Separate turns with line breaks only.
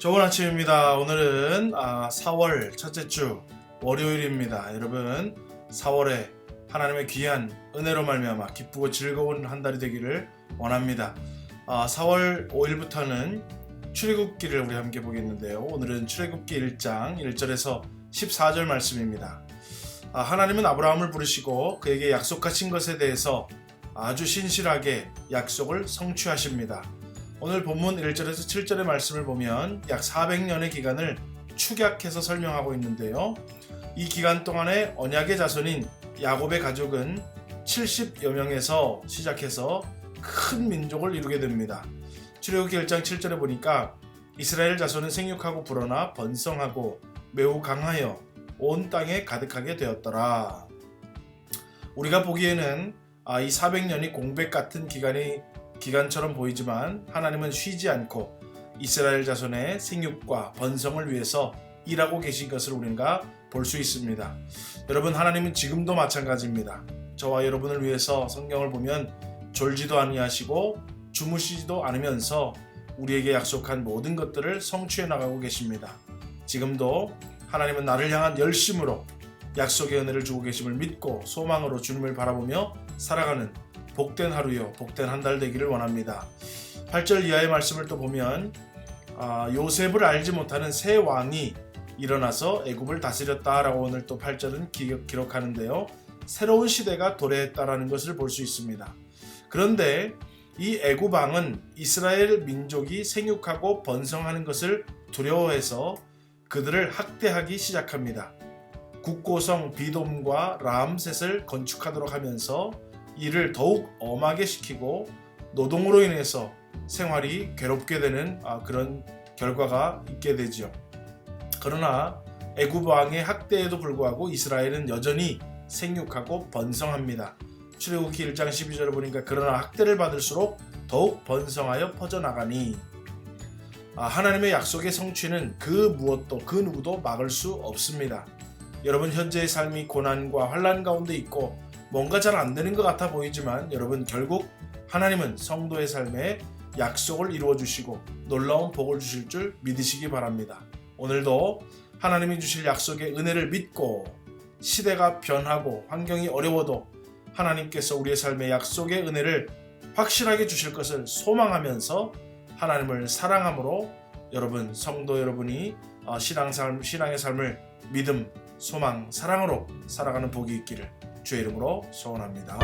좋은 아침입니다. 오늘은 아, 4월 첫째 주 월요일입니다. 여러분 4월에 하나님의 귀한 은혜로 말미암아 기쁘고 즐거운 한 달이 되기를 원합니다. 아, 4월 5일부터는 출애굽기를 우리 함께 보겠는데요. 오늘은 출애굽기 1장 1절에서 14절 말씀입니다. 아, 하나님은 아브라함을 부르시고 그에게 약속하신 것에 대해서 아주 신실하게 약속을 성취하십니다. 오늘 본문 1절에서 7절의 말씀을 보면 약 400년의 기간을 축약해서 설명하고 있는데요. 이 기간 동안에 언약의 자손인 야곱의 가족은 70여 명에서 시작해서 큰 민족을 이루게 됩니다. 출애굽기 1장 7절에 보니까 이스라엘 자손은 생육하고 불어나 번성하고 매우 강하여 온 땅에 가득하게 되었더라. 우리가 보기에는 아, 이 400년이 공백 같은 기간이 기간처럼 보이지만 하나님은 쉬지 않고 이스라엘 자손의 생육과 번성을 위해서 일하고 계신 것을 우리가 볼 수 있습니다. 여러분 하나님은 지금도 마찬가지입니다. 저와 여러분을 위해서 성경을 보면 졸지도 아니하시고 주무시지도 않으면서 우리에게 약속한 모든 것들을 성취해 나가고 계십니다. 지금도 하나님은 나를 향한 열심으로 약속의 은혜를 주고 계심을 믿고 소망으로 주님을 바라보며 살아가는 복된 하루요, 복된 한 달 되기를 원합니다. 8절 이하의 말씀을 또 보면 아, 요셉을 알지 못하는 새 왕이 일어나서 애굽을 다스렸다라고 오늘 또 8절은 기, 기록하는데요. 새로운 시대가 도래했다라는 것을 볼 수 있습니다. 그런데 이 애굽 왕은 이스라엘 민족이 생육하고 번성하는 것을 두려워해서 그들을 학대하기 시작합니다. 국고성 비돔과 라암셋을 건축하도록 하면서 이를 더욱 엄하게 시키고 노동으로 인해서 생활이 괴롭게 되는 아, 그런 결과가 있게 되지요. 그러나 애굽 왕의 학대에도 불구하고 이스라엘은 여전히 생육하고 번성합니다. 출애굽기 1장 12절을 보니까 그러나 학대를 받을수록 더욱 번성하여 퍼져나가니 아, 하나님의 약속의 성취는 그 무엇도 그 누구도 막을 수 없습니다. 여러분 현재의 삶이 고난과 환란 가운데 있고 뭔가 잘 안 되는 것 같아 보이지만 여러분 결국 하나님은 성도의 삶에 약속을 이루어 주시고 놀라운 복을 주실 줄 믿으시기 바랍니다. 오늘도 하나님이 주실 약속의 은혜를 믿고 시대가 변하고 환경이 어려워도 하나님께서 우리의 삶에 약속의 은혜를 확실하게 주실 것을 소망하면서 하나님을 사랑함으로 여러분 성도 여러분이 어, 신앙 삶 신앙의 삶을 믿음, 소망, 사랑으로 살아가는 복이 있기를 주의 이름으로 소원합니다.